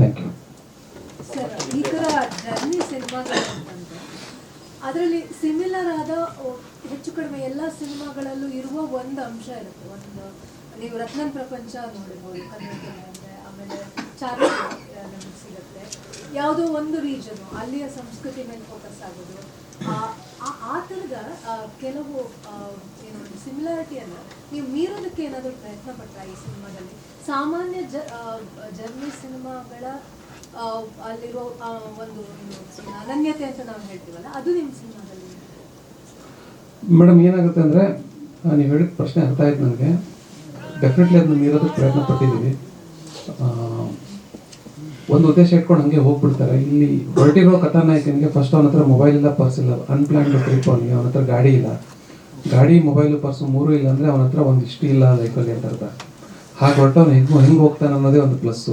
Thank you sir ಈ ಥರ journey ಸಿನಿಮಾಗಳು ಅಂತಂದ್ರೆ, ಅದರಲ್ಲಿ ಸಿಮಿಲರ್ ಆದ ಹೆಚ್ಚು ಕಡಿಮೆ ಎಲ್ಲ ಸಿನಿಮಾಗಳಲ್ಲೂ ಇರುವ ಒಂದು ಅಂಶ ಇರುತ್ತೆ. ಒಂದು, ನೀವು ರತ್ನನ್ ಪ್ರಪಂಚ ನೋಡಿರ್ಬೋದು ಅಂದರೆ ಆಮೇಲೆ ಚಾರ್ಲಿ ನಮಗೆ ಸಿಗುತ್ತೆ. ಯಾವುದೋ ಒಂದು ರೀಜನು ಅಲ್ಲಿಯ ಸಂಸ್ಕೃತಿ ಮೇಲೆ ಫೋಕಸ್ ಆಗೋದು. ಆ ಥರದ ಕೆಲವು ಏನು ಸಿಮಿಲಾರಿಟಿಯನ್ನು ನೀವು ಮೀರೋದಕ್ಕೆ ಏನಾದರೂ ಪ್ರಯತ್ನ ಪಟ್ಟ ಈ ಸಿನಿಮಾದಲ್ಲಿ? ಸಾಮಾನ್ಯ ಜರ್ನಿ ಸಿನಿಮಾಗಳ ಅಲ್ಲಿರೋ ಒಂದು ಅನನ್ಯತೆ ಅಂತ ನಾವು ಹೇಳ್ತೀವಲ್ಲ, ಅದು ನಿಮ್ಮ ಸಿನಿಮಾದಲ್ಲಿ. ಮೇಡಮ್, ಏನಾಗುತ್ತೆ ಅಂದರೆ ನೀವು ಹೇಳಿದ ಪ್ರಶ್ನೆ ಅರ್ಥ ಆಯ್ತು ನನಗೆ. ಡೆಫಿನೆಟ್ಲಿ ಅದನ್ನ ಮೀರೋದಕ್ಕೆ ಪ್ರಯತ್ನ ಪಟ್ಟಿದ್ದೀವಿ. ಒಂದು ಉದ್ದೇಶ ಇಟ್ಕೊಂಡು ಹಂಗೆ ಹೋಗ್ಬಿಡ್ತಾರೆ. ಇಲ್ಲಿ ಹೊರಟಿರೋ ಕಥಾನಾಯಕನಿಗೆ ಫಸ್ಟ್ ಅವನ ಹತ್ರ ಮೊಬೈಲ್ ಇಲ್ಲ ಪರ್ಸ್ ಇಲ್ಲ. ಅನ್ಪ್ಲಾನ್ಡ್ ಟ್ರಿಪ್ ಅವನಿಗೆ, ಅವನ ಹತ್ರ ಗಾಡಿ ಇಲ್ಲ. ಗಾಡಿ ಮೊಬೈಲು ಪರ್ಸು ಮೂರು ಇಲ್ಲ ಅಂದರೆ ಅವನ ಹತ್ರ ಒಂದು ಇಷ್ಟು ಇಲ್ಲ ಲೈಫಲ್ಲಿ ಅಂತ ಅರ್ಥ. ಹಾಗೆ ಹೊರಟವನು ಹೆಂಗ್ ಹೆಂಗೆ ಹೋಗ್ತಾನೆ ಅನ್ನೋದೇ ಒಂದು ಪ್ಲಸ್ಸು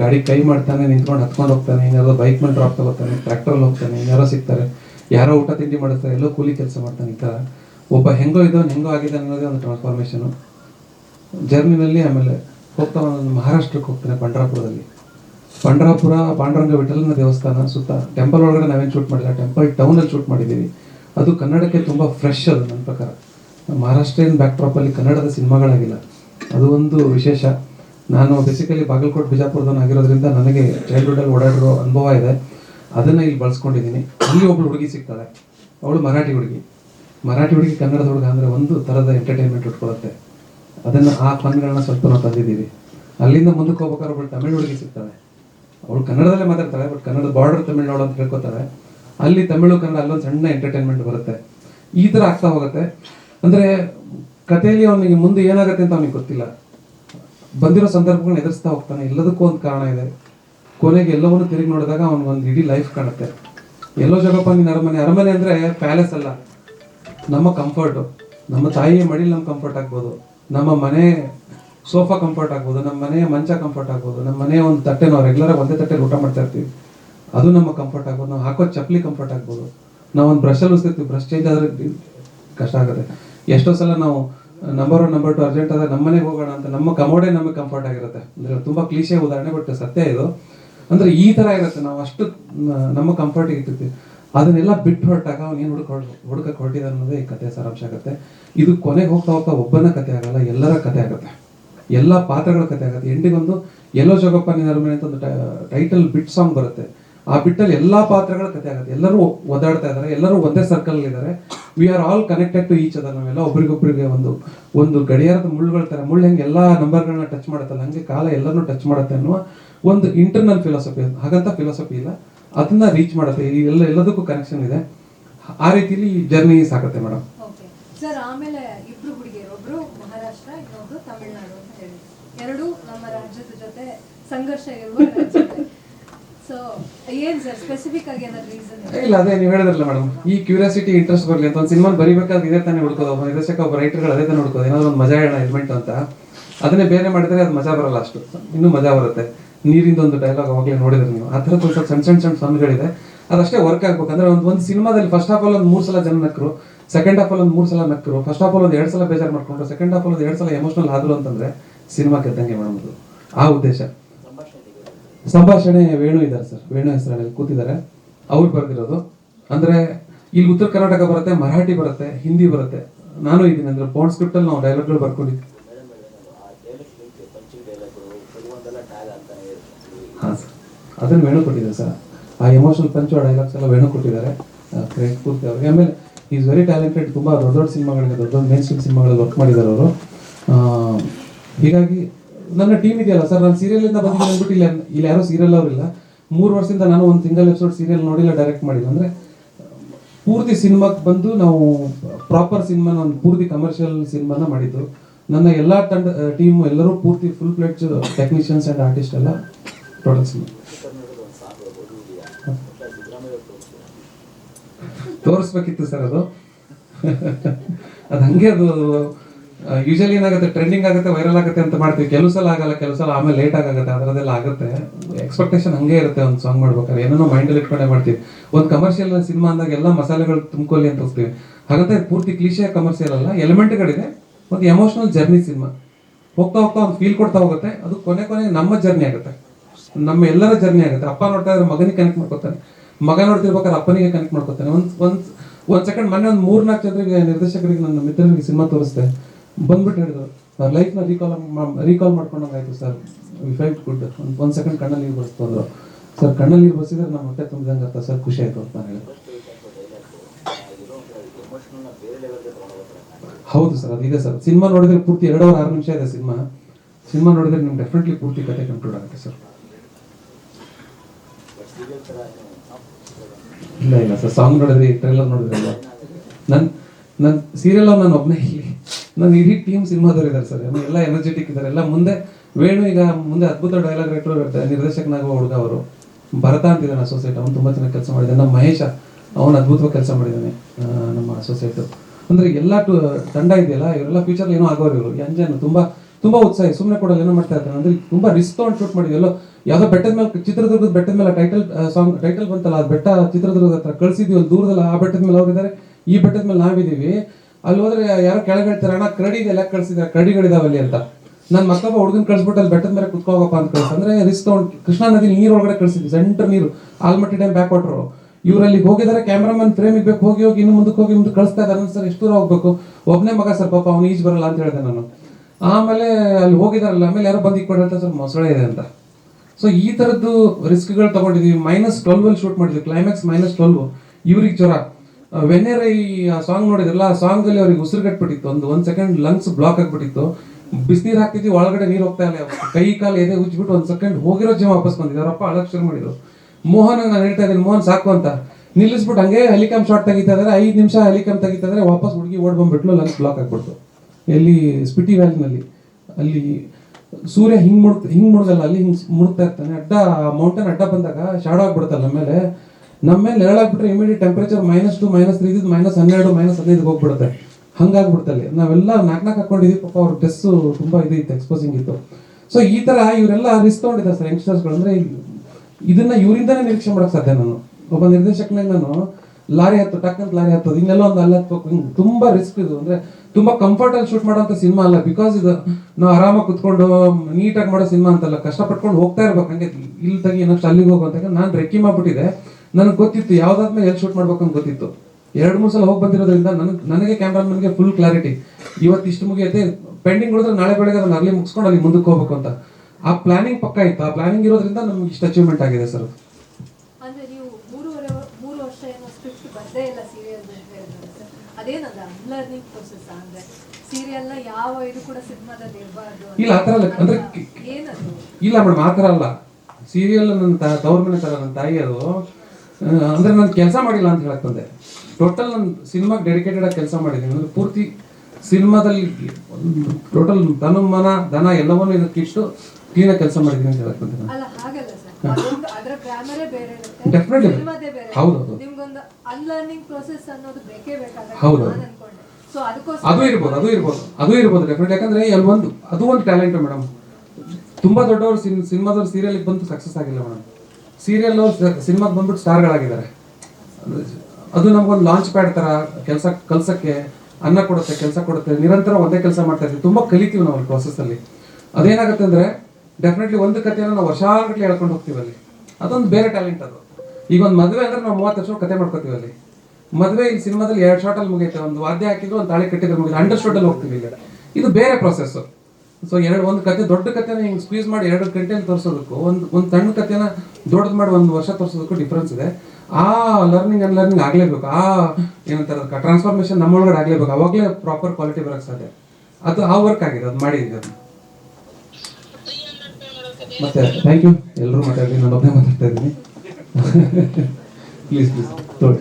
ಗಾಡಿ ಕೈ ಮಾಡ್ತಾನೆ, ನಿಂತ್ಕೊಂಡು ಹತ್ಕೊಂಡು ಹೋಗ್ತಾನೆ, ಇನ್ಯಾರೋ ಬೈಕ್ ಮೇಲೆ ಡ್ರಾಪ್ ತಗೋತಾನೆ ಟ್ರ್ಯಾಕ್ಟರಲ್ಲಿ ಹೋಗ್ತಾನೆ, ಇನ್ಯಾರೋ ಸಿಗ್ತಾರೆ, ಯಾರೋ ಊಟ ತಿಂಡಿ ಮಾಡ್ತಾರೆ ಎಲ್ಲೋ ಕೂಲಿ ಕೆಲಸ ಮಾಡ್ತಾನೆ ಈ ಥರ ಒಬ್ಬ ಹೆಂಗೋ ಇದ್ದವನು ಹೆಂಗೋ ಆಗಿದೆ ಅನ್ನೋದೇ ಒಂದು ಟ್ರಾನ್ಸ್ಫಾರ್ಮೇಷನು ಜರ್ನಿನಲ್ಲಿ ಆಮೇಲೆ ಹೋಗ್ತಾ ಮಹಾರಾಷ್ಟ್ರಕ್ಕೆ ಹೋಗ್ತಾನೆ ಪಂಡ್ರಾಪುರದಲ್ಲಿ. ಪಂಡ್ರಾಪುರ, ಪಾಂಡುರಂಗ ವಿಠಲನ ದೇವಸ್ಥಾನ ಸುತ್ತ. ಟೆಂಪಲ್ ಒಳಗಡೆ ನಾವೇನು ಶೂಟ್ ಮಾಡಿಲ್ಲ ಟೆಂಪಲ್ ಟೌನಲ್ಲಿ ಶೂಟ್ ಮಾಡಿದ್ದೀವಿ. ಅದು ಕನ್ನಡಕ್ಕೆ ತುಂಬ ಫ್ರೆಶ್ ಅದು ನನ್ನ ಪ್ರಕಾರ. ಮಹಾರಾಷ್ಟ್ರೀಯನ್ ಅಲ್ಲಿ ಕನ್ನಡದ ಸಿನಿಮಾಗಳಾಗಿಲ್ಲ. ಅದು ಒಂದು ವಿಶೇಷ. ನಾನು ಬೇಸಿಕಲಿ ಬಾಗಲಕೋಟೆ ಬಿಜಾಪುರದವನಾಗಿರೋದ್ರಿಂದ ನನಗೆ ಚೈಲ್ಡ್ಹುಡ್ಡಲ್ಲಿ ಓಡಾಡಿರೋ ಅನುಭವ ಇದೆ. ಅದನ್ನು ಇಲ್ಲಿ ಬಳಸ್ಕೊಂಡಿದ್ದೀನಿ. ಅಲ್ಲಿ ಒಬ್ಳು ಹುಡುಗಿ ಸಿಗ್ತಾಳೆ. ಅವಳು ಮರಾಠಿ ಹುಡುಗಿ. ಮರಾಠಿ ಹುಡುಗಿ ಕನ್ನಡದ ಹುಡುಗ ಅಂದರೆ ಒಂದು ಥರದ ಎಂಟರ್ಟೈನ್ಮೆಂಟ್ ಉಟ್ಕೊಳ್ಳುತ್ತೆ ಅದನ್ನು ಆ ಫನ್ಗಳನ್ನ ಸ್ವಲ್ಪ ನಾವು ತಂದಿದ್ದೀವಿ. ಅಲ್ಲಿಂದ ಮುಂದಕ್ಕೆ ಹೋಗ್ಬೇಕಾದ್ರೆ ಒಬ್ಬಳು ತಮಿಳು ಹುಡುಗಿ ಸಿಗ್ತಾಳೆ. ಅವಳು ಕನ್ನಡದಲ್ಲೇ ಮಾತಾಡ್ತಾಳೆ ಬಟ್ ಕನ್ನಡ ಬಾರ್ಡರ್ ತಮಿಳ್ನಾಡು ಅಂತ ಹೇಳ್ಕೊತಾಳೆ. ಅಲ್ಲಿ ತಮಿಳು, ಕನ್ನಡ ಅಲ್ಲೊಂದು ಸಣ್ಣ ಎಂಟರ್ಟೈನ್ಮೆಂಟ್ ಬರುತ್ತೆ. ಈ ಥರ ಆಗ್ತಾ ಹೋಗುತ್ತೆ. ಅಂದರೆ ಕಥೆಯಲ್ಲಿ ಅವನಿಗೆ ಮುಂದೆ ಏನಾಗುತ್ತೆ ಅಂತ ಅವನಿಗೆ ಗೊತ್ತಿಲ್ಲ. ಬಂದಿರೋ ಸಂದರ್ಭಗಳನ್ನ ಎದುರಿಸ್ತಾ ಹೋಗ್ತಾನೆ. ಎಲ್ಲದಕ್ಕೂ ಒಂದು ಕಾರಣ ಇದೆ. ಕೊನೆಗೆ ಎಲ್ಲವನ್ನು ತಿರುಗಿ ನೋಡಿದಾಗ ಒಂದು ಇಡೀ ಲೈಫ್ ಕಾಣುತ್ತೆ. ಎಲ್ಲೋ ಜಗಪ್ಪ ನೀನು ಅರಮನೆ ಅರಮನೆ ಅಂದರೆ ಪ್ಯಾಲೇಸ್ ಅಲ್ಲ. ನಮ್ಮ ಕಂಫರ್ಟು ನಮ್ಮ ತಾಯಿಯ ಮಡಿಲಿ ನಮ್ಮ ಕಂಫರ್ಟ್ ಆಗ್ಬೋದು. ನಮ್ಮ ಮನೆ ಸೋಫಾ ಕಂಫರ್ಟ್ ಆಗ್ಬೋದು. ನಮ್ಮ ಮನೆಯ ಮಂಚ ಕಂಫರ್ಟ್ ಆಗ್ಬೋದು. ನಮ್ಮ ಮನೆಯ ಒಂದು ತಟ್ಟೆ ನಾವು ರೆಗ್ಯುಲರ್ ಒಂದೇ ತಟ್ಟೆಲಿ ಊಟ ಮಾಡ್ತಾ ಇರ್ತೀವಿ. ಅದು ನಮ್ಮ ಕಂಫರ್ಟ್ ಆಗ್ಬೋದು. ನಾವು ಹಾಕೋ ಚಪ್ಪಲಿ ಕಂಫರ್ಟ್ ಆಗ್ಬೋದು. ನಾವು ಒಂದು ಬ್ರಷಲ್ಲಿ ಉಸ್ತಿರ್ತೀವಿ. ಬ್ರಷ್ ಚೇಂಜ್ ಆದರೆ ಕಷ್ಟ ಆಗುತ್ತೆ. ಎಷ್ಟೋ ಸಲ ನಾವು number one number two urgent ಆದ್ರೆ ನಮ್ಮ ಮನೆಗೆ ಹೋಗೋಣ ಅಂತ, ನಮ್ಮ ಕಮೋಡೆ ನಮಗೆ ಕಂಫರ್ಟ್ ಆಗಿರುತ್ತೆ. ಅಂದರೆ ತುಂಬ ಕ್ಲೀಶೆ ಉದಾಹರಣೆ ಬಟ್ ಸತ್ಯ ಇದು. ಅಂದರೆ ಈ ಥರ ಇರುತ್ತೆ, ನಾವು ಅಷ್ಟು ನಮ್ಮ ಕಂಫರ್ಟಿಗೆ ಇಟ್ಟಿರ್ತೀವಿ ಅದನ್ನೆಲ್ಲ ಬಿಟ್ಟು ಹೊರಟಾಗ ಅವ್ನು ಏನು ಹುಡುಕ ಹುಡುಕಕ್ಕೆ ಹೊರಟಿದ ಅನ್ನೋದೇ ಈ ಕಥೆ ಸಾರಾಂಶ ಆಗುತ್ತೆ. ಇದು ಕೊನೆಗೆ ಹೋಗ್ತಾ ಹೋಗ್ತಾ ಒಬ್ಬನ ಕಥೆ ಆಗಲ್ಲ, ಎಲ್ಲರ ಕಥೆ ಆಗುತ್ತೆ. ಎಲ್ಲ ಪಾತ್ರಗಳ ಕಥೆ ಆಗುತ್ತೆ. ಎಂಡಿಗೊಂದು ಎಲ್ಲೋ ಜೋಗಪ್ಪ ಅರಮನೆ ಅಂತ ಒಂದು ಟೈಟಲ್ ಬಿಟ್ ಸಾಂಗ್ ಬರುತ್ತೆ. ಆ ಬಿಟ್ಟಲ್ಲಿ ಎಲ್ಲಾ ಪಾತ್ರಗಳ ಕಥೆ ಆಗುತ್ತೆ. ಎಲ್ಲರೂ ಒದ್ದಾಡ್ತಾ ಇದ್ದಾರೆ ಎಲ್ಲರೂ ಒಂದೇ ಸರ್ಕಲ್ ಇದ್ದಾರೆ we are all connected to each other ನಾವೆಲ್ಲ ಒಬ್ರಿಗೊಬ್ರಿಗೆ ಒಂದು ಒಂದು ಗಡಿಯಾರದ ಮುಳ್ಳುಗಳ ಥರ ಮುಳ್ಳು ಹೆಂಗೆ ಎಲ್ಲ ನಂಬರ್ಗಳನ್ನ ಟಚ್ ಮಾಡುತ್ತಲ್ಲ, ಹಂಗೆ ಕಾಲ ಎಲ್ಲರನ್ನೂ ಟಚ್ ಮಾಡುತ್ತೆ ಅನ್ನುವ ಒಂದು ಇಂಟರ್ನಲ್ ಫಿಲಾಸಫಿ ಹಾಗಂತ ಫಿಲಾಸಫಿ ಇಲ್ಲ. ಅದನ್ನ ರೀಚ್ ಮಾಡುತ್ತೆ. ಎಲ್ಲ, ಎಲ್ಲದಕ್ಕೂ ಕನೆಕ್ಷನ್ ಇದೆ. ಆ ರೀತಿಲಿ ಜರ್ನಿ ಸಾಕತ್ತೆ ಮೇಡಮ್ ಸರ್ ಆಮೇಲೆ ಇಬ್ರು ಹುಡುಗಿಯರು, ಒಬ್ರು ಮಹಾರಾಷ್ಟ್ರ ಅಂತ ಹೇಳಿ ಎರಡು ನಮ್ಮ ರಾಜ್ಯದ ಜೊತೆ ಸಂಘರ್ಷ ಇರುವ ಇಲ್ಲ, ಅದೇ ನೀವು ಹೇಳಿದ್ರಲ್ಲ ಮೇಡಮ್ ಈ ಕ್ಯೂರಿಯಾಸಿಟಿ ಇಂಟ್ರೆಸ್ಟ್ ಬರಲಿ ಅಂತ ಒಂದು ಸಿನಿಮಾ ಬರಿಬೇಕಾದ್ರೆ ಇದೇ ತಾನೇ ಹುಡ್ಕೋದು. ಒಬ್ಬ ನಿರ್ದೇಶಕ, ಒಬ್ಬ ರೈಟರ್ಗಳು ಅದೇ ತಾನೇ ಹುಡ್ಕೋದು. ಏನಾದ್ರು ಒಂದು ಮಜಾ ಹೇಳೋಣ ಎಲಿಮೆಂಟ್ ಅಂತ. ಅದನ್ನೇ ಬೇರೆ ಮಾಡಿದ್ರೆ ಅದು ಮಜಾ ಬರಲ್ಲ ಅಷ್ಟು. ಇನ್ನೂ ಮಜಾ ಬರುತ್ತೆ. ನೀರಿಂದ ಒಂದು ಡೈಲಾಗ್ ಅವಾಗಲೇ ನೋಡಿದ್ರೆ ನೀವು. ಆ ಥರದ್ದು ಸ್ವಲ್ಪ ಸಣ್ಣ ಸಣ್ಣ ಸಣ್ಣ ಫನ್ಗಳಿದೆ ಅದಷ್ಟೇ ವರ್ಕ್ ಆಗ್ಬೇಕಂದ್ರೆ ಒಂದು ಒಂದು ಸಿನಿಮಾದಲ್ಲಿ ಫಸ್ಟ್ ಆಫ್ ಆಲ್ ಒಂದು ಮೂರು ಸಲ ಜನ ನಕ್ಕರು ಸೆಕೆಂಡ್ ಆಫ್ ಅಲ್ಲಿ ಒಂದು ಮೂರು ಸಲ ನಕ್ಕರು ಫಸ್ಟ್ ಆಫ್ ಆಲ್ ಒಂದು ಎರಡು ಸಲ ಬೇಜಾರು ಮಾಡ್ಕೊಂಡ್ರು ಸೆಕೆಂಡ್ ಹಾಫ್ ಅಲ್ಲಿ ಒಂದು ಎರಡು ಸಲ ಎಮೋಷನಲ್ ಆದ್ರು ಅಂತಂದ್ರೆ ಸಿನಿಮಾ ಗೆದ್ದಂಗೆ ಮಾಡೋದು ಆ ಉದ್ದೇಶ. ಸಂಭಾಷಣೆ ವೇಣು ಇದ್ದಾರೆ ಸರ್. ವೇಣು ಹೆಸರಲ್ಲಿ ಕೂತಿದ್ದಾರೆ. ಅವ್ರು ಬರೆದಿರೋದು. ಅಂದ್ರೆ ಇಲ್ಲಿ ಉತ್ತರ ಕರ್ನಾಟಕ ಬರುತ್ತೆ, ಮರಾಠಿ ಬರುತ್ತೆ, ಹಿಂದಿ ಬರುತ್ತೆ. ನಾನು ಇದ್ದೀನಿ ಅಂದ್ರೆ ಪೌಂಡ್ ಸ್ಕ್ರಿಪ್ಟ್ ಅಲ್ಲಿ ನಾವು ಡೈಲಾಗ್ಗಳು ಬರ್ಕೊಂಡಿದ್ವಿ. ಹಾಂ ಸರ್. ಅದನ್ನ ವೇಣು ಕೊಟ್ಟಿದ್ದಾರೆ ಸರ್. ಆ ಎಮೋಷನಲ್ ಪಂಚ್ ಡೈಲಾಗ್ಸ್ ಎಲ್ಲ ವೇಣು ಕೊಟ್ಟಿದ್ದಾರೆ. ಕ್ರೇಟ್ ಪೂರ್ತಿ ಅವ್ರಿಗೆ ಆಮೇಲೆ ಈಸ್ ವೆರಿ ಟ್ಯಾಲೆಂಟೆಡ್ ತುಂಬಾ ದೊಡ್ಡ ದೊಡ್ಡ ಸಿನಿಮಾಗಳಿಗೆ ದೊಡ್ಡ ದೊಡ್ಡ ಮೇನ್ ಸ್ಟ್ರೀಮ್ ಸಿನಿಮಾಗಳಲ್ಲಿ ವರ್ಕ್ ಮಾಡಿದ್ದಾರೆ ಅವರು. ಹೀಗಾಗಿ ನನ್ನ ಟೀಮ್ ಇದೆಯಲ್ಲ ಸರ್, ನಾನು ಸೀರಿಯಲ್ ಇಂದ ಬಂದಿದ್ದೀನಿ ಅಂದ್ಬಿಟ್ಟು ಇಲ್ಲ, ಇಲ್ಲಿ ಯಾರೋ ಸೀರಿಯಲ್ ಅವರಿಲ್ಲ ಮೂರು ವರ್ಷದಿಂದ ನಾನು ಒಂದು ಸಿಂಗಲ್ ಎಪಿಸೋಡ್ ಸೀರಿಯಲ್ ನೋಡಿಲ್ಲ ಡೈರೆಕ್ಟ್ ಮಾಡಿಲ್ಲ. ಅಂದ್ರೆ, ಪೂರ್ತಿ ಸಿನಿಮಾಕ್ಕೆ ಬಂದು ನಾವು ಪ್ರಾಪರ್ ಸಿನಿಮಾನ, ಒಂದು ಪೂರ್ತಿ ಕಮರ್ಷಿಯಲ್ ಸಿನಿಮಾನ ಮಾಡಿದ್ದು. ನನ್ನ ಎಲ್ಲ ತಂಡ ಟೀಮ್ ಎಲ್ಲರೂ ಪೂರ್ತಿ full plate technicians and artist ಎಲ್ಲ ಟೋಟಲ್ ತೋರಿಸ್ಬೇಕಿತ್ತು ಸರ್ ಅದು. ಅದು ಹಂಗೆ ಅದು ಯೂಶಲಿ ಏನಾಗುತ್ತೆ ಟ್ರೆಂಡಿಂಗ್ ಆಗುತ್ತೆ ವೈರಲ್ ಆಗುತ್ತೆ ಅಂತ ಮಾಡ್ತೀವಿ. ಕೆಲವು ಸಲ ಆಗಲ್ಲ, ಕೆಲವು ಸಲ ಆಮೇಲೆ ಲೇಟ್ ಆಗುತ್ತೆ ಅದರದೆಲ್ಲ ಆಗುತ್ತೆ. ಎಕ್ಸ್ಪೆಕ್ಟೇಷನ್ ಹಂಗೆ ಇರುತ್ತೆ ಒಂದು ಸಾಂಗ್ ಮಾಡ್ಬೇಕಾದ್ರೆ. ಏನೇನೋ ಮೈಂಡಲ್ಲಿ ಇಟ್ಕೊಂಡೆ ಮಾಡ್ತೀವಿ. ಒಂದು ಕಮರ್ಷಿಯಲ್ ಸಿನಿಮಾ ಅಂದಾಗ ಎಲ್ಲ ಮಸಾಲೆಗಳು ತುಂಬ್ಕೊಳ್ಳಿ ಅಂತ ಹೋಗ್ತೀವಿ. ಹಾಗಂತ ಪೂರ್ತಿ ಕ್ಲೀಶೆ ಕಮರ್ಷಿಯಲ್ ಅಲ್ಲ ಎಲಿಮೆಂಟ್ಗಳಿದೆ ಒಂದು ಎಮೋಷನಲ್ ಜರ್ನಿ ಸಿನಿಮಾ ಹೋಗ್ತಾ ಹೋಗ್ತಾ ಒಂದು ಫೀಲ್ ಕೊಡ್ತಾ ಹೋಗುತ್ತೆ. ಅದು ಕೊನೆ ಕೊನೆ ನಮ್ಮ ಜರ್ನಿ ಆಗುತ್ತೆ. ನಮ್ಮ ಎಲ್ಲರ ಜರ್ನಿ ಆಗುತ್ತೆ. ಅಪ್ಪ ನೋಡ್ತಾ ಇದ್ರೆ ಮಗನಿಗೆ ಕನೆಕ್ಟ್ ಮಾಡ್ಕೊತಾನೆ. ಮಗ ನೋಡ್ತಿರ್ಬೇಕಾದ್ರೆ ಅಪ್ಪನಿಗೆ ಕನೆಕ್ಟ್ ಮಾಡ್ಕೊತಾನೆ. ಒಂದು ಒಂದು ಒಂದು ಸೆಕೆಂಡ್ ಮೊನ್ನೆ ಒಂದು ಮೂರ್ನಾಲ್ಕು ಜನರಿಗೆ, ನಿರ್ದೇಶಕರಿಗೆ, ನನ್ನ ಮಿತ್ರರಿಗೆ ಸಿನಿಮಾ ತೋರಿಸ್ದೆ. ಬಂದ್ಬಿಟ್ಟು ಹೇಳಿದ್ರು ಅವ್ರ ಲೈಫ್ನ ರೀಕಾಲ್ ರೀಕಾಲ್ ಮಾಡ್ಕೊಂಡಂಗಾಯ್ತು, ಸರ್. ವಿ ಗುಡ್ ಒಂದು ಒಂದು ಸೆಕೆಂಡ್ ಕಣ್ಣಲ್ಲಿ ನೀರು ಬರ್ಸ್ತು ಸರ್, ಕಣ್ಣಲ್ಲಿ ನೀರು ಬರ್ಸಿದ್ರೆ ನಮ್ಮ ಹೊಟ್ಟೆ ತುಂಬಿದಂಗೆ ಅರ್ಥ ಸರ್ ಖುಷಿ ಆಯಿತು ಅಂತ ನಾನು ಹೌದು ಸರ್ ಅದಿದೆ ಸರ್. ಸಿನಿಮಾ ನೋಡಿದ್ರೆ ಪೂರ್ತಿ ಎರಡೂವರೆ, ಆರು ನಿಮಿಷ ಇದೆ ಸಿನಿಮಾ. ಸಿನಿಮಾ ನೋಡಿದ್ರೆ ನಿಮ್ಗೆ ಡೆಫಿನೆಟ್ಲಿ ಪೂರ್ತಿ ಕತೆ ಕಂಕ್ಲೂಡ್ ಆಗುತ್ತೆ ಸರ್. ಇಲ್ಲ ಇಲ್ಲ ಸರ್ ಸಾಂಗ್ ನೋಡಿದ್ರಿ ಟ್ರೈಲರ್ ನೋಡಿದ್ರಲ್ಲ ನನ್ನ ನನ್ನ ಸೀರಿಯಲ್ ನಾನು ಒಬ್ಬನೇ ಇಲ್ಲಿ ನನ್ನ ಇಡೀ ಟೀಮ್ ಸಿನಿಮಾದವ್ರು ಇದ್ದಾರೆ ಸರ್. ಎಲ್ಲ ಎನರ್ಜೆಟಿಕ್ ಇದ್ದಾರೆ ಎಲ್ಲ ಮುಂದೆ ವೇಣು ಈಗ ಮುಂದೆ ಅದ್ಭುತ ಡೈಲಾಗ್ ರೈಟರ್ ನಿರ್ದೇಶಕನಾಗುವ ಹುಡುಗ ಅವರು. ಭರತ ಅಂತಿದ್ದಾನೆ ಅಸೋಸಿಯೇಟ್ ಅವನು ತುಂಬಾ ಚೆನ್ನಾಗಿ ಕೆಲಸ ಮಾಡಿದ್ದಾನೆ. ನಮ್ಮ ಮಹೇಶ, ಅವನು ಅದ್ಭುತವಾಗಿ ಕೆಲಸ ಮಾಡಿದ್ದಾನೆ ನಮ್ಮ ಅಸೋಸಿಯೇಟ್ ಅಂದ್ರೆ ಎಲ್ಲ ತಂಡ ಇದೆಯಲ್ಲ, ಇವರೆಲ್ಲ ಫ್ಯೂಚರ್ ಏನೋ ಆಗೋರು ಇವರು. ಎಂಜನ್ ತುಂಬಾ ತುಂಬಾ ಉತ್ಸಾಹ. ಸುಮ್ಮನೆ ಕೂಡ ಏನೋ ಮಾಡ್ತಾ ಇರ್ತಾರೆ. ಅಂದ್ರೆ ತುಂಬಾ ರಿಸ್ಕ್ ತೊಗೊಂಡು ಶೂಟ್ ಮಾಡಿದ್ವಿ ಯಾವುದೋ ಬೆಟ್ಟದ ಮೇಲೆ, ಚಿತ್ರದುರ್ಗದ ಬೆಟ್ಟದ ಮೇಲೆ ಟೈಟಲ್ ಸಾಂಗ್ ಟೈಟಲ್ ಬಂತಲ್ಲ, ಆ ಬೆಟ್ಟ ಚಿತ್ರದುರ್ಗದ ಹತ್ರ ಕಳಿಸಿದ್ವಿ. ಒಂದು ದೂರದಲ್ಲಿ ಆ ಬೆಟ್ಟದ ಮೇಲೆ ಅವ್ರಿದ್ದಾರೆ. ಈ ಬೆಟ್ಟದ ಮೇಲೆ ನಾವಿದೀವಿ ಅಲ್ಲಿ ಹೋದ್ರೆ ಯಾರೋ ಕೆಳಗೆ ಹೇಳ್ತಾರೆ, ಅಣ್ಣ ಕರಡಿ ಎಲ್ಲ ಕಳ್ಸಿದ್ರೆ ಕ್ರೆಡಿಗಳಿದಾವಲ್ಲಿ ಅಂತ. ನನ್ನ ಮತ್ತೊಬ್ಬ ಹುಡುಗನ್ ಕಳ್ಸ್ಬಿಟ್ಟು ಅಲ್ಲಿ ಬೆಟ್ಟದ ಮೇಲೆ ಕುತ್ಕೋಗಪ್ಪ ಅಂತ ಕಳ್ಸ, ಅಂದ್ರೆ ರಿಸ್ಕ್ ತಗೊಂಡ್ ಕೃಷ್ಣಾ ನದಿ ನೀರೊಳಗಡೆ ಕಳ್ಸಿದ್ವಿ ಸೆಂಟರ್ ನೀರು, ಆಲ್ಮಟ್ಟಿ ಡ್ಯಾಮ್ ಬ್ಯಾಕ್ ವಾಟರ್ ಇವರಲ್ಲಿ ಹೋಗಿದ್ದಾರೆ ಕ್ಯಾಮ್ರಾಮನ್ ಫ್ರೇಮ್ ಬೇಕು, ಹೋಗಿ ಹೋಗಿ ಇನ್ನು ಮುಂದಕ್ಕೆ ಹೋಗಿ ಮುಂದೆ ಕಳಿಸ್ತಾ ಇದ್ದಾರೆ ಸರ್ ಎಷ್ಟು ದೂರ ಹೋಗ್ಬೇಕು. ಒಬ್ಬನೇ ಮಗ ಸರ್ ಪಾಪ, ಅವ್ನು ಈಜ್ ಬರಲ್ಲ ಅಂತ ಹೇಳಿದೆ ನಾನು. ಆಮೇಲೆ ಅಲ್ಲಿ ಹೋಗಿದಾರಲ್ಲ, ಆಮೇಲೆ ಯಾರೋ ಬಂದು ಇಕ್ಕೊಡಂತ ಸರ್, ಮೊಸಳೆ ಇದೆ ಅಂತ. ಸೊ ಈ ತರದ್ದು ರಿಸ್ಕ್ಗಳು ತಗೊಂಡಿದ್ವಿ. ಮೈನಸ್ ಟ್ವೆಲ್ವ್ ಅಲ್ಲಿ ಶೂಟ್ ಮಾಡಿದ್ವಿ ಕ್ಲೈಮ್ಯಾಕ್ಸ್ ಮೈನಸ್ ಟ್ವೆಲ್ವ್ ಇವ್ರಿಗೆ ಜ್ವರ. ವೆನ್ನೇರ ಈ ಸಾಂಗ್ ನೋಡಿದ್ರಲ್ಲ, ಆ ಸಾಂಗ್ ಅಲ್ಲಿ ಅವ್ರಿಗೆ ಉಸಿರು ಕಟ್ಬಿಟ್ಟಿತ್ತು. ಒಂದು, ಒಂದ್ ಸೆಕೆಂಡ್ ಲಂಗ್ಸ್ ಬ್ಲಾಕ್ ಆಗ್ಬಿಟ್ಟಿತ್ತು. ಬಿಸಿನೀರು ಹಾಕ್ತಿದ್ವಿ, ಒಳಗಡೆ ನೀರು ಹೋಗ್ತಾ ಇಲ್ಲ ಕೈ, ಕಾಲು, ಎದೆ ಉಜ್ಬಿಟ್ಟು ಒಂದ್ ಸೆಕೆಂಡ್ ಹೋಗಿರೋ ಜೀವ ವಾಪಸ್ ಬಂದಿದ್ದಾರಪ್ಪ ಅಳಕ್ ಶುರು ಮಾಡಿದ್ರು. ಮೋಹನ್ ನಾನು ಹೇಳ್ತಾ ಇದ್ದೀನಿ, ಮೋಹನ್ ಸಾಕು ಅಂತ. ನಿಲ್ಲಿಸ್ಬಿಟ್ಟು ಹಂಗೆ ಹೆಲಿಕಾಮ್ ಶಾಟ್ ತೆಗಿತಾ ಇದ್ರೆ. ಐದು ನಿಮಿಷ ಹೆಲಿಕಾಮ್ ತೆಗಿತಾ ಇದ್ರೆ. ವಾಪಸ್ ಹುಡುಗಿ ಓಡ್ ಬಂದ್ಬಿಟ್ಲು ಲಂಗ್ಸ್ ಬ್ಲಾಕ್ ಆಗ್ಬಿಡ್ತು. ಎಲ್ಲಿ? ಸ್ಪಿಟಿ ವ್ಯಾಲಿನಲ್ಲಿ ಅಲ್ಲಿ ಸೂರ್ಯ ಹಿಂಗ್ ಮುಡ್ ಹಿಂಗ್ ಮುಡ್ದಲ್ಲ, ಅಲ್ಲಿ ಹಿಂಗ್ ಮುಡ್ತಾ ಇರ್ತಾನೆ. ಅಡ್ಡ ಮೌಂಟೇನ್ ಅಡ್ಡ ಬಂದಾಗ ಶಾಡೋ ಆಗ್ಬಿಡುತ್ತಲ್ಲ ನಮ್ಮ ಮೇಲೆ. ನಮ್ಮ ಮೇಲೆ ನೆರಳಾಗ್ಬಿಟ್ರೆ immediate temperature minus two minus three minus ಹನ್ನೆರಡು ಮೈನಸ್ ಹದಿನೈದು ಹೋಗ್ಬಿಡುತ್ತೆ. ಹಂಗಾಗ್ಬಿಡುತ್ತೆ ಅಲ್ಲಿ ನಾವೆಲ್ಲ ನಾಲ್ಕು ನಾಲ್ಕು ಹಾಕೊಂಡಿದ್ವಿ ಪಾಪ ಅವ್ರ ಡ್ರೆಸ್ ತುಂಬಾ ಇದು ಇತ್ತು ಎಕ್ಸ್ಪೋಸಿಂಗ್ ಇತ್ತು. ಸೊ ಈ ತರ ಇವರೆಲ್ಲ ರಿಸ್ಕ್ ತಗೊಂಡಿದ್ದಾರೆ ಸರ್ ಯಂಗ್ಸ್ಟರ್ಸ್ಗಳು ಅಂದ್ರೆ ಇದನ್ನ ಇವರಿಂದಾನೇ ನಿರೀಕ್ಷೆ ಮಾಡಕ್ ಸಾಧ್ಯ ನಾನು. ಒಬ್ಬ ನಿರ್ದೇಶಕನಾಗಿ ನಾನು, ಲಾರಿ ಹತ್ತು ಟಕ್ ಅಂತ ಲಾರಿ ಹತ್ತೋದು, ಇನ್ನೆಲ್ಲ ಒಂದು ಅಲ್ಲ ತುಂಬಾ ರಿಸ್ಕ್ ಇದು. ಅಂದ್ರೆ ತುಂಬಾ ಕಂಫರ್ಟ್ ಅಲ್ಲಿ ಶೂಟ್ ಮಾಡುವಂತ ಸಿನಿಮಾ ಅಲ್ಲ. ಬಿಕಾಸ್ ಇದು ನಾವು ಆರಾಮಾಗಿ ಕುತ್ಕೊಂಡು ನೀಟಾಗಿ ಮಾಡೋ ಸಿನಿಮಾ ಅಂತಲ್ಲ. ಕಷ್ಟಪಟ್ಕೊಂಡು ಹೋಗ್ತಾ ಇರ್ಬೇಕು. ಹಂಗೆ ಇಲ್ಲಿ ತೆಗಿ ಏನಷ್ಟು ಅಲ್ಲಿಗೆ ಹೋಗು ಅಂತ ನಾನು ರೆಕ್ಕಿ ಮಾಡ್ಬಿಟ್ಟಿದೆ ನನಗೆ ಗೊತ್ತಿತ್ತು ಯಾವ್ದಾದ್ಮೇಲೆ ಎಲ್ಲಿ ಶೂಟ್ ಮಾಡ್ಬೇಕು ಅಂತ ಗೊತ್ತಿತ್ತು. ಎರಡು ಮೂರು ಸಲ ಹೋಗಿ ಬಂದಿರೋದ್ರಿಂದ ನನಗೆ ನನಗೆ ಕ್ಯಾಮ್ರಾಮನ್ಗೆ ಫುಲ್ ಕ್ಲಾರಿಟಿ ಇವತ್ತು ಇಷ್ಟು ಮುಗಿಯುತ್ತೆ ಪೆಂಡಿಂಗ್ ಉಳಿದ್ರೆ ನಾಳೆ ಬೆಳಗ್ಗೆ ಅದನ್ನ ಅಲ್ಲಿ ಮುಗಿಸ್ಕೊಂಡು ಅಲ್ಲಿ ಮುಂದಕ್ಕೆ ಹೋಗ್ಬೇಕು ಅಂತ. ಆ ಪ್ಲಾನಿಂಗ್ ಪಕ್ಕ ಇತ್ತು. ಆ ಪ್ಲಾನಿಂಗ್ ಇರೋದ್ರಿಂದ ನಮ್ಗೆ ಇಷ್ಟು ಅಚೀವ್ಮೆಂಟ್ ಆಗಿದೆ ಸರ್ ಇಲ್ಲ ಆತರ ಅಲ್ಲ. ಅಂದ್ರೆ ಇಲ್ಲ ಮೇಡಮ್ ಆತರ ಅಲ್ಲ. ಸೀರಿಯಲ್ ನನ್ನ ತವ್ರ ಮನೆ ಥರ ನನ್ನ ತಾಯಿ ಅದು. ಅಂದ್ರೆ ನಾನು ಕೆಲಸ ಮಾಡಿಲ್ಲ ಅಂತ ಹೇಳಕ್ ಬಂದೆ ಟೋಟಲ್ ನಾನು ಸಿನಿಮಾಗೆ ಡೆಡಿಕೇಟೆಡ್ ಆಗಿ ಕೆಲಸ ಮಾಡಿದ್ದೀನಿ. ಅಂದ್ರೆ ಪೂರ್ತಿ ಸಿನಿಮಾದಲ್ಲಿ ಟೋಟಲ್ ಧನ ಮನ ದನ ಎಲ್ಲವನ್ನೂ ಇದಕ್ಕಿಟ್ಟು ಕ್ಲೀನಾಗಿ ಕೆಲಸ ಮಾಡಿದ್ದೀನಿ ಅಂತ ಹೇಳಕ್ ಬಂದೆ ನಾನು. ಅಲ್ಲ ಹಾಗಲ್ಲ ಸರ್. ಅದೊಂದು ಅದರ ಗ್ರಾಮರೇ ಬೇರೆ ಇರುತ್ತೆ. Definitely. ಸಿನಿಮಾದೇ ಬೇರೆ. ಹೌದು, ಹೌದು. ಅದು ಇರ್ಬೋದು ಅದು ಇರ್ಬೋದು ಅದು ಇರ್ಬೋದು ಡೆಫಿನೆಟ್ ಯಾಕಂದ್ರೆ ಅಲ್ಲಿ ಒಂದು ಅದು ಒಂದು ಟ್ಯಾಲೆಂಟ್ ಮೇಡಮ್. ತುಂಬಾ ದೊಡ್ಡವರು ಸಿನ್ ಸಿನಿಮಾದವ್ರು ಸೀರಿಯಲ್ ಬಂದು ಸಕ್ಸಸ್ ಆಗಿಲ್ಲ ಮೇಡಮ್. ಸೀರಿಯಲ್ ಸಿನಿಮಾಗೆ ಬಂದ್ಬಿಟ್ಟು ಸ್ಟಾರ್ಗಳಾಗಿದ್ದಾರೆ ಅದು ನಮ್ಗೊಂದು ಲಾಂಚ್ ಪ್ಯಾಡ್ ತರ ಕೆಲಸ ಕಲ್ಸಕ್ಕೆ, ಅನ್ನ ಕೊಡುತ್ತೆ, ಕೆಲಸ ಕೊಡುತ್ತೆ, ನಿರಂತರ ಒಂದೇ ಕೆಲಸ ಮಾಡ್ತಾ ಇರ್ತೀವಿ. ತುಂಬಾ ಕಲಿತೀವಿ ನಾವು ಅಲ್ಲಿ ಅಲ್ಲಿ. ಅದೇನಾಗುತ್ತೆ ಅಂದ್ರೆ ಡೆಫಿನೆಟ್ಲಿ ಒಂದು ಕಥೆಯನ್ನು ನಾವು ವರ್ಷಾಗಟ್ಲೆ ಹೇಳ್ಕೊಂಡು ಹೋಗ್ತೀವಿ ಅಲ್ಲಿ. ಅದೊಂದು ಬೇರೆ ಟ್ಯಾಲೆಂಟ್ ಅದು. ಈಗ ಒಂದು ಮದುವೆ ಅಂದ್ರೆ ನಾವು ಮೂವತ್ತು ವರ್ಷ ಕತೆ ಮಾಡ್ಕೋತೀವಿ ಅಲ್ಲಿ. ಮದುವೆ ಇಲ್ಲಿ ಸಿನಿಮಾದಲ್ಲಿ ಎರಡು ಶಾರ್ಟ್ ಅಲ್ಲಿ ಮುಗಿಯುತ್ತೆ ಒಂದು ವಾದ್ಯ ಹಾಕಿದ್ರು, ಒಂದು ತಾಳಿ ಕಟ್ಟಿದ್ರೆ ಮುಗಿಯುತ್ತೆ ಅಂಡರ್ ಶೂಟ್ ಅಲ್ಲಿ ಹೋಗ್ತೀವಿ ಇಲ್ಲಿ. ಇದು ಬೇರೆ ಪ್ರೊಸೆಸ್ ಸೊ ಎರಡು, ಒಂದು ಕತೆ, ದೊಡ್ಡ ಕತೆನ ಹಿಂಗೆ ಸ್ಕ್ವೀಸ್ ಮಾಡಿ ಎರಡು ಗಂಟೆ ತೋರಿಸೋದಕ್ಕೂ, ಒಂದು ಒಂದು ಸಣ್ಣ ಕತೆನ ದೊಡ್ಡದು ಮಾಡಿ ಒಂದು ವರ್ಷ ತೋರಿಸೋದಕ್ಕೂ ಡಿಫ್ರೆನ್ಸ್ ಇದೆ. ಆ ಲರ್ನಿಂಗ್ ಅಂಡ್ ಲರ್ನಿಂಗ್ ಆಗಲೇಬೇಕು. ಆ ಏನಂತಾರೆ ಟ್ರಾನ್ಸ್ಫಾರ್ಮೇಶನ್ ನಮ್ಮೊಳಗಡೆ ಆಗಲೇಬೇಕು. ಅವಾಗಲೇ ಪ್ರಾಪರ್ ಕ್ವಾಲಿಟಿ ಬರೋಕ್ಕೆ ಸಾಧ್ಯ. ಅದು, ಆ ವರ್ಕ್ ಆಗಿದೆ, ಅದು ಮಾಡಿದ್ದೀನಿ ಅದು ಮತ್ತೆ ಥ್ಯಾಂಕ್ ಯು ಎಲ್ಲರೂ ಮಾತಾಡಿ ನಾನು ಒಬ್ಬನೇ ಮಾತಾಡ್ತಾ ಇದ್ದೀನಿ. ಪ್ಲೀಸ್ ಪ್ಲೀಸ್ ತೊಗೊಳ್ಳಿ